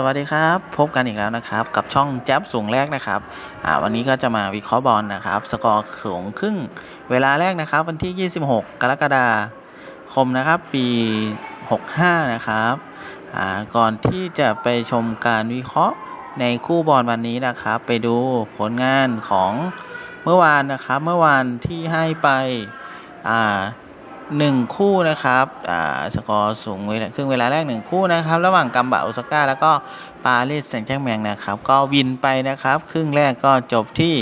สวัสดีครับ พบกันอีกแล้วนะครับ กับช่องแจ๊บสูงแรกนะครับวันนี้ก็จะมาวิเคราะห์บอลนะครับ สกอร์สูงครึ่ง เวลาแรกนะครับ วันที่ 26 กรกฎาคมนะครับ ปี 65 นะครับก่อนที่จะไปชมการวิเคราะห์ในคู่บอลวันนี้นะครับ ไปดูผลงานของเมื่อวานนะครับ เมื่อวานที่ให้ไปอ่า หนึ่งคู่นะครับอ่าสกอร์สูงเวลาครึ่งเวลาแรกหนึ่งคู่นะครับ ระหว่างกัมบะโอซาก้าแล้วก็ปารีสแซงต์แชร์แมงนะครับ ก็วินไปนะครับ ครึ่งแรกก็จบที่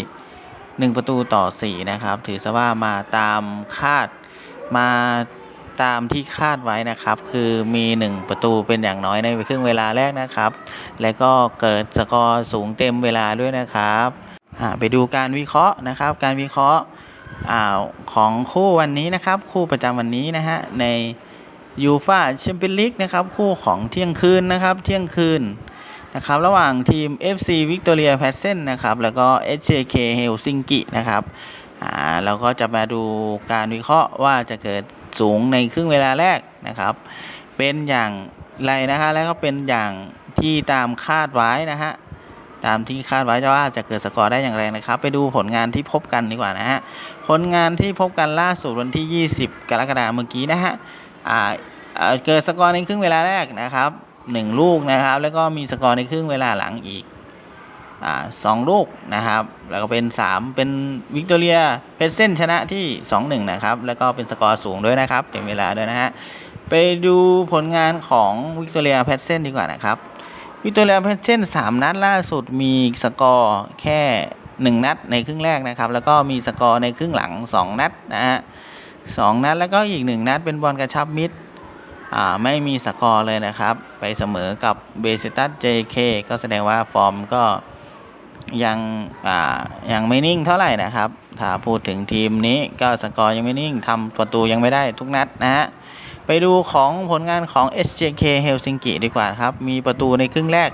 1 ประตูต่อ 4 นะครับ ถือซะว่ามาตามคาดมาตามที่คาดไว้นะครับ คือมี 1 ประตูเป็นอย่างน้อยในครึ่งเวลาแรกนะครับ และก็เกิดสกอร์สูงเต็มเวลาด้วยนะครับไปดูการวิเคราะห์นะครับ การวิเคราะห์ อของคู่วันนี้นะครับ คู่ประจำวันนี้นะฮะในยูฟาแชมเปี้ยนลีกนะครับ คู่ของเที่ยงคืนนะครับ เที่ยงคืนนะครับ ระหว่างทีม FC Victoria p a s s e n นนะครับ แล้วก็ SJK Helsinki นะครับอ่าเราก็จะมาดูการวิเคราะห์ว่าจะเกิดสูงในครึ่งเวลาแรกนะครับ เป็นอย่างไรนะฮะแล้วก็เป็นอย่างที่ตามคาดไว้นะฮะ ตามที่คาดไว้ว่าจะเกิดสกอร์ได้อย่างไรนะครับ ไปดูผลงานที่พบกันดีกว่านะฮะ ผลงานที่พบกันล่าสุดวันที่ 20 กรกฎาคมเมื่อกี้นะฮะอ่าเกิดสกอร์ในครึ่งเวลาแรกนะครับหนึ่งลูกนะครับ แล้วก็มีสกอร์ในครึ่งเวลาหลังอีกอสองลูกนะครับ แล้วก็เป็น 3 เป็นวิกตอเรียเพชรเส้นชนะที่ 2-1 นะครับ แล้วก็เป็นสกอร์สูงด้วยนะครับเต็มเวลาด้วยนะฮะ ไปดูผลงานของวิกตอเรียเพชรเส้นดีกว่านะครับ วิกตอเรียเพชรเช่นสามนัดล่าสุดมีสกอร์แค่หนึ่งนัดในครึ่งแรกนะครับ แล้วก็มีสกอร์ในครึ่งหลังสองนัดนะฮะสองนัดแล้วก็อีกหนึ่งนัดเป็นบอลกระชับมิดอ่าไม่มีสกอร์เลยนะครับ ไปเสมอกับเบสตัสเจเคก็แสดงว่าฟอร์มก็ ยังอ่ายังไม่นิ่งเท่าไหร่นะครับ ถ้าพูดถึงทีมนี้ก็สกอร์ยังไม่นิ่งทำประตูยังไม่ได้ทุกนัดนะฮะไปดูของผลงานของ SJK Helsinki ดีกว่าครับ มีประตูในครึ่งแรก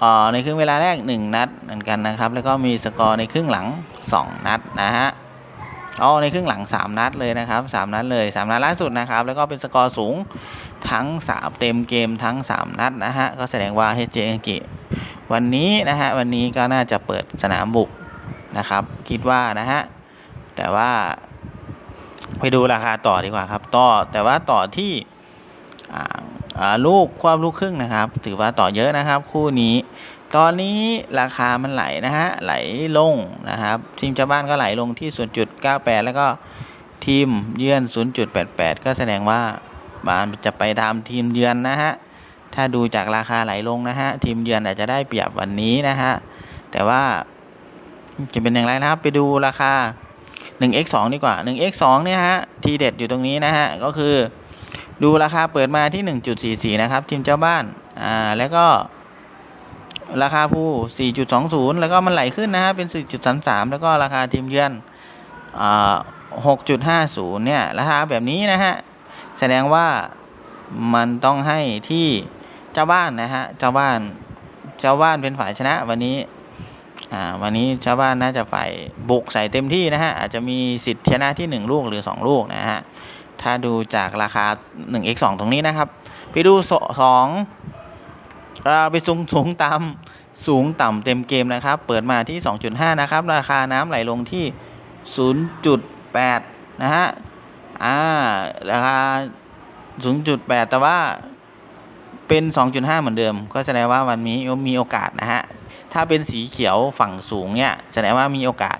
เอ่อในครึ่งเวลาแรก 1 นัดเหมือนกันนะครับ แล้วก็มีสกอร์ในครึ่งหลัง 2 นัดนะฮะอ๋อในครึ่งหลัง 3 นัดเลยนะครับ 3 นัดเลย 3 นัดล่าสุดนะครับ แล้วก็เป็นสกอร์สูงทั้ง 3 เต็มเกมทั้ง 3 นัดนะฮะ ก็แสดงว่า SJK วันนี้นะฮะวันนี้ก็น่าจะเปิดสนามบุกนะครับ คิดว่านะฮะแต่ว่าไปดูราคาต่อดีกว่าครับ ต่อแต่ว่าต่อที่ลูกความลูกครึ่งนะครับ ถือว่าต่อเยอะนะครับ คู่นี้ ตอนนี้ราคามันไหลนะฮะไหลลงนะครับ ทีมเจ้าบ้านก็ไหลลงที่ 0.98 แล้วก็ทีมเยือน 0.88 ก็แสดงว่ามันจะไปตามทีมเยือนนะฮะ ถ้าดูจากราคาไหลลงนะฮะ ทีมเยือนอาจจะได้เปรียบวันนี้นะฮะ แต่ว่าจะเป็นอย่างไรนะครับ ไปดูราคา 1x2 ดีกว่า 1x2 เนี่ยฮะ ทีเด็ดอยู่ตรงนี้นะฮะ ก็คือ ดูราคาเปิดมาที่ 1.44 นะครับ ทีมเจ้าบ้าน อ่า แล้วก็ราคาผู้ 4.20 แล้วก็มันไหลขึ้นนะฮะ เป็น 4.33 แล้วก็ราคาทีมเยือน อ่า 6.50 เนี่ย ราคาแบบนี้นะฮะ แสดงว่ามันต้องให้ที่ เจ้าบ้านนะฮะเจ้าบ้านเจ้าบ้านเป็นฝ่ายชนะวันนี้อ่าวันนี้ชาบ้านน่าจะฝ่ายบุกใส่เต็มที่นะฮะอาจจะมีสิทธิ์ชนะที่ 1 ลูกหรือ 2 ลูกนะฮะถ้าดูจากราคา 1x2 ตรงนี้นะครับ ไปดูสองอ่าไปสูงสูงต่ำสูงต่ำเต็มเกมนะครับ เปิดมาที่ 2.5 นะครับ ราคาน้ำไหลลงที่ 0.8 นะฮะ อ่า ราคา 0.8 แต่ว่า เป็น 2.5 เหมือนเดิม ก็แสดงว่าวันนี้มีโอกาสนะฮะ ถ้าเป็นสีเขียวฝั่งสูงเนี่ยแสดงว่ามีโอกาส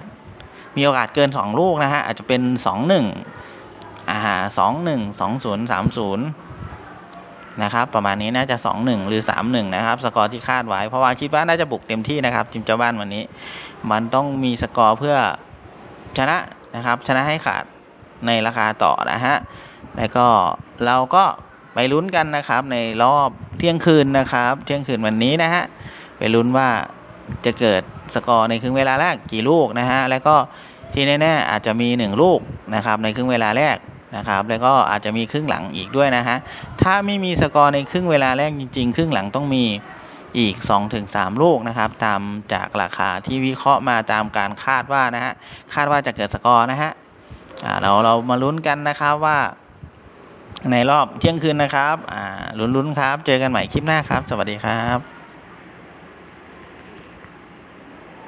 มีโอกาสเกิน 2 ลูกนะฮะ อาจจะเป็น 2 1อ่า2 1 2 0 3 0นะครับประมาณนี้น่าจะ 2 1 หรือ 3 1 นะครับ สกอร์ที่คาดไว้ เพราะว่าคิดว่าน่าจะบุกเต็มที่นะครับทีมเจ้าบ้านวันนี้ มันต้องมีสกอร์เพื่อชนะนะครับ ชนะให้ขาดในราคาต่อนะฮะแล้วก็เราก็ ไปลุ้นกันนะครับในรอบเที่ยงคืนนะครับ เที่ยงคืนวันนี้นะฮะไปลุ้นว่าจะเกิดสกอร์ในครึ่งเวลาแรกกี่ลูกนะฮะแล้วก็ที่แน่ๆอาจจะมี 1 ลูกนะครับในครึ่งเวลาแรกนะครับแล้วก็อาจจะมีครึ่งหลังอีกด้วยนะฮะถ้าไม่มีสกอร์ในครึ่งเวลาแรกจริง ๆ ครึ่งหลังต้องมีอีก 2-3 ลูกนะครับ ตามจากราคาที่วิเคราะห์มาตามการคาดว่านะฮะคาดว่าจะเกิดสกอร์นะฮะเราเรามาลุ้นกันนะครับว่า ในรอบเที่ยงคืนนะครับ อ่าลุ้นๆครับ เจอกันใหม่คลิปหน้าครับ สวัสดีครับ